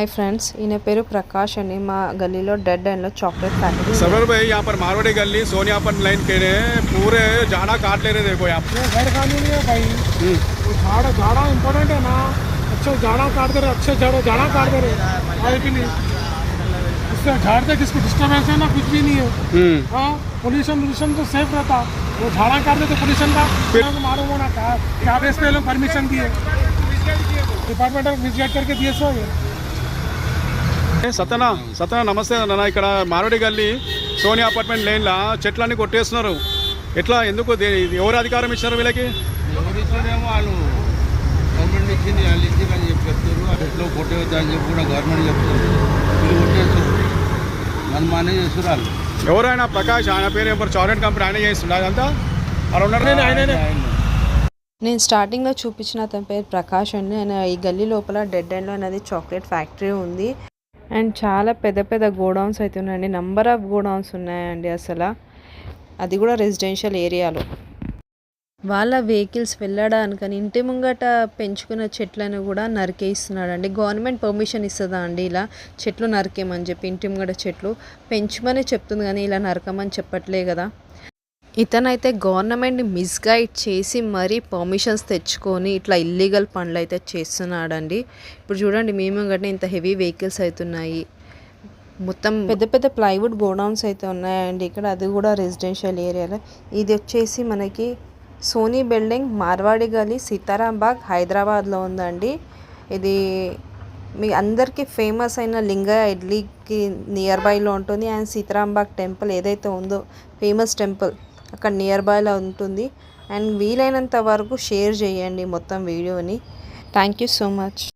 Hi friends ఈయన పేరు ప్రకాష్ అని మా గల్లీలో డెడ్ ఎండ్లో చాక్లెట్ ఫ్యాక్టరీ सबर भाई यहाँ पर मारवाड़ी गली सोनियापन लाइन के रहे पूरे जाना काट ले रहे देखो यहाँ ये गैर कानूनी है भाई वो झाड़ झाड़ा इम्पोर्टेंट है ना अच्छे झाड़ा काट दे रहे अच्छे झाड़ा झाड़ा काट दे रहे है कि नहीं इससे झाड़ से किसको डिस्टर्बेंस है ना कुछ भी नहीं है हम्म हाँ पोल्यूशन पोल्यूशन तो सेफ रहता वो झाड़ा काट देते पोल्यूशन का फिर मालूम होना क्या क्या बेस पे लोग परमिशन दिए डिपार्टमेंट विजिट करके दिए सो ये ఏ సతనా సతనా నమస్తే అన్న ఇక్కడ మారవాడి గల్లీ సోనియా అపార్ట్మెంట్ లైన్లో చెట్లన్నీ కొట్టేస్తున్నారు. ఎట్లా ఎందుకు ఎవరు అధికారం ఇచ్చారు వీళ్ళకి? వాళ్ళు. గవర్నమెంట్ ఇచ్చింది వాళ్ళు ఇచ్చింది అని చెప్పి చెప్తారు అని కూడా గవర్నమెంట్ చెప్తారు వీళ్ళు కొట్టేస్తారు మన మానే చేస్తారు వాళ్ళు. ఎవరైనా ప్రకాష్ ఆయన పేరు ఎవరు? చాక్లెట్ కంపెనీ ఆయన చేస్తుండే అదంతా అలా ఉన్నారు? ఆయననే. నేను స్టార్టింగ్లో చూపించిన అతని పేరు ప్రకాష్ అండి. ఆయన ఈ గల్లీ లోపల డెడ్ ఎండ్లో అనేది చాక్లెట్ ఫ్యాక్టరీ ఉంది. అండ్ చాలా పెద్ద పెద్ద గోడౌన్స్ అయితే ఉన్నాయండి. నంబర్ ఆఫ్ గోడౌన్స్ ఉన్నాయండి అసలు. అది కూడా రెసిడెన్షియల్ ఏరియాలో వాళ్ళ వెహికల్స్ వెళ్ళడానికని ఇంటి ముంగట పెంచుకున్న చెట్లను కూడా నరికేస్తున్నాడు అండి గవర్నమెంట్ పర్మిషన్ ఇస్తుందా అండి ఇలా? చెట్లు నరికేమని చెప్పి ఇంటి ముంగట చెట్లు పెంచమనే చెప్తుంది కానీ ఇలా నరకమని చెప్పట్లే కదా. ఇతనైతే గవర్నమెంట్ని మిస్గైడ్ చేసి మరీ పర్మిషన్స్ తెచ్చుకొని ఇట్లా ఇల్లీగల్ పనులు అయితే చేస్తున్నాడండి. ఇప్పుడు చూడండి మేము గట్టిన ఇంత హెవీ వెహికల్స్ అవుతున్నాయి మొత్తం పెద్ద పెద్ద ప్లైవుడ్ గోడౌన్స్ అయితే ఉన్నాయండి. ఇక్కడ అది కూడా రెసిడెన్షియల్ ఏరియాలో. ఇది వచ్చేసి మనకి సోనీ బిల్డింగ్ మార్వాడి గలీ సీతారాంబాగ్ హైదరాబాద్లో ఉందండి. ఇది మీ అందరికీ ఫేమస్ అయిన లింగ ఇడ్లీకి నియర్ బైలో ఉంటుంది. అండ్ సీతారాంబాగ్ టెంపుల్ ఏదైతే ఉందో ఫేమస్ టెంపుల్. అక్కడ నియర్ బైలో ఉంటుంది. అండ్ వీలైనంత వరకు షేర్ చేయండి మొత్తం వీడియోని థ్యాంక్ యూ సో మచ్